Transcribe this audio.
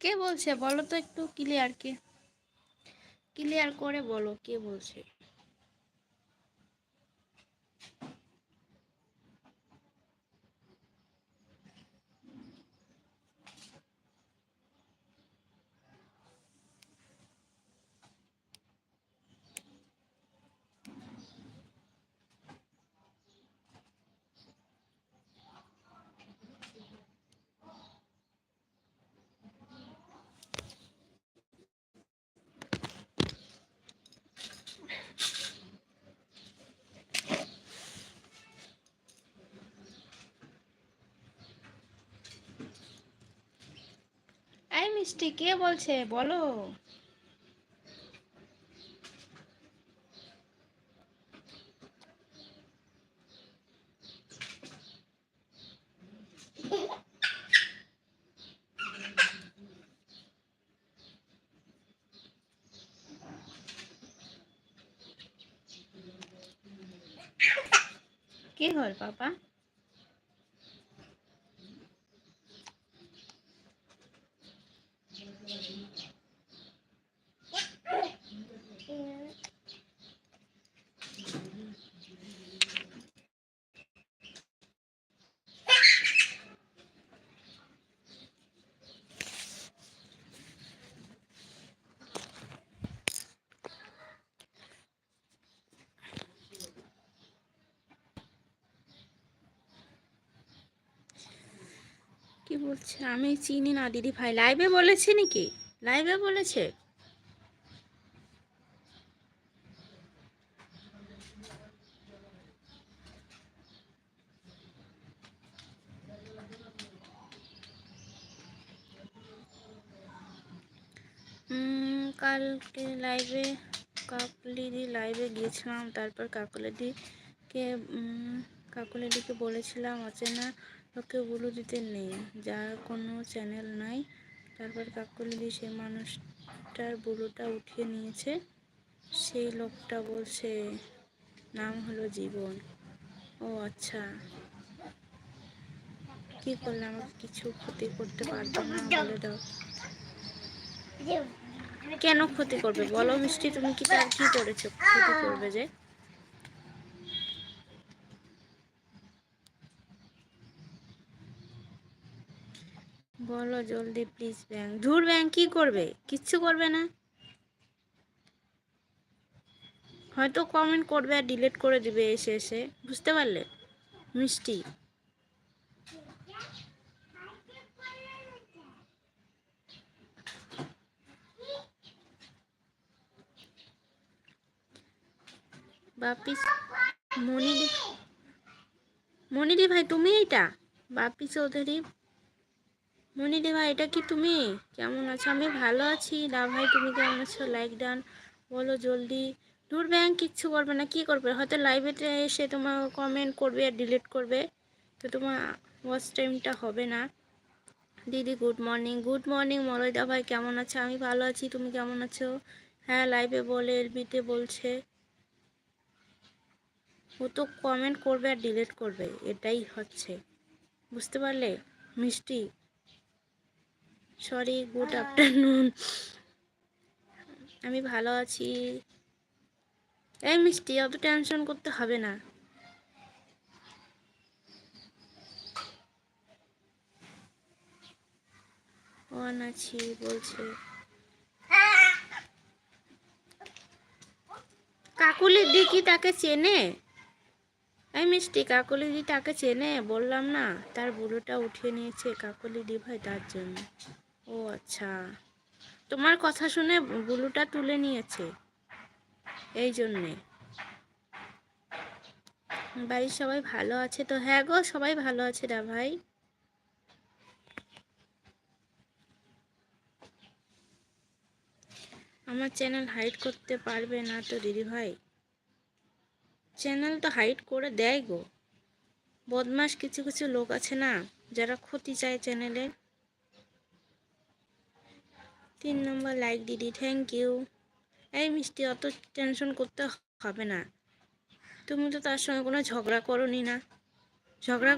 কে বলছে? বলো তো একটু ক্লিয়ার কে? ক্লিয়ার করে বলো কে বলছে এই মিষ্টি কে বলছে? বলো। কি হল পাপা? কি বলছে? আমি চিনি না, দিদি ভাই। লাইভে বলেছে নাকি? লাইভে বলেছে? কালকে লাইভে কাকলিদি লাইভে গিয়েছিলাম, তারপর কাকলিদিকে কাকলিদিকে বলেছিলাম, অচেনা ওকে গুলো দিতে নেই। যার কোনো চ্যানেল নাই, তারপর কাকলিদি সেই মানুষটার বুলুটা উঠিয়ে নিয়েছে। সেই লোকটা বলছে, নাম হলো জীবন। ও আচ্ছা। কি করলে আমাকে কিছু ক্ষতি করতে পারবে না বলে দাও। কেন ক্ষতি করবে? বলো মিষ্টি, তুমি কি তার কি করেছ? ক্ষতি করবে যে? বলো জলদি প্লিজ ব্যাংক ধুর ব্যাংক কি করবে? কিচ্ছু করবে না? হয়তো কমেন্ট করবে আর ডিলিট করে দিবে এসে এসে। বুঝতে পারলে? মিষ্টি। বাপিস মনিদি মনিদি ভাই, তুমি এইটা? বাপিস চৌধুরী মনিদি ভাই, এটা কি তুমি? কেমন আছো? আমি ভালো আছি। দা ভাই, তুমি কেমন আছো? লাইক ডান বলো জলদি। দূর ব্যাংক কিচ্ছু করবে না, কি করবে? হয়তো লাইভেতে এসে তোমার কমেন্ট করবে আর ডিলিট করবে। তো তোমার ওয়াচ টাইমটা হবে না। দিদি গুড মর্নিং গুড মর্নিং মলয়দা ভাই, কেমন আছো? আমি ভালো আছি। তুমি কেমন আছো? হ্যাঁ লাইভে বলে, এলবিতে বলছে। ও তো কমেন্ট করবে আর ডিলিট করবে। এটাই হচ্ছে। বুঝতে পারলে? মিষ্টি। সরি গুড আফটারনুন আমি ভালো আছি। এই মিষ্টি অত টেনশন করতে হবে না। অন আছি বলছে। কাকুলির দি কি তাকে চেনে? এই মিষ্টি কাকলি দি তাকে চেনে? বললাম না তার বুড়োটা উঠিয়ে নিয়েছে কাকলি দি ভাই তার জন্য। ও আচ্ছা। তোমার কথা শুনে বুলুটা তুলে নিয়েছে। এই জন্যে। বাড়ির সবাই ভালো আছে তো? হ্যাঁ গো, সবাই ভালো আছে রা ভাই। আমার চ্যানেল হাইড করতে পারবে না তো দিদি ভাই? চ্যানেল তো হাইড করে দেয় গো। বদমাস কিছু কিছু লোক আছে না, যারা ক্ষতি চায় চ্যানেলের তিন নম্বর লাইক দিদি থ্যাংক ইউ এই মিষ্টি, অত টেনশন করতে হবে না। তুমি তো তার সঙ্গে কোনো ঝগড়া করি না। ঝগড়া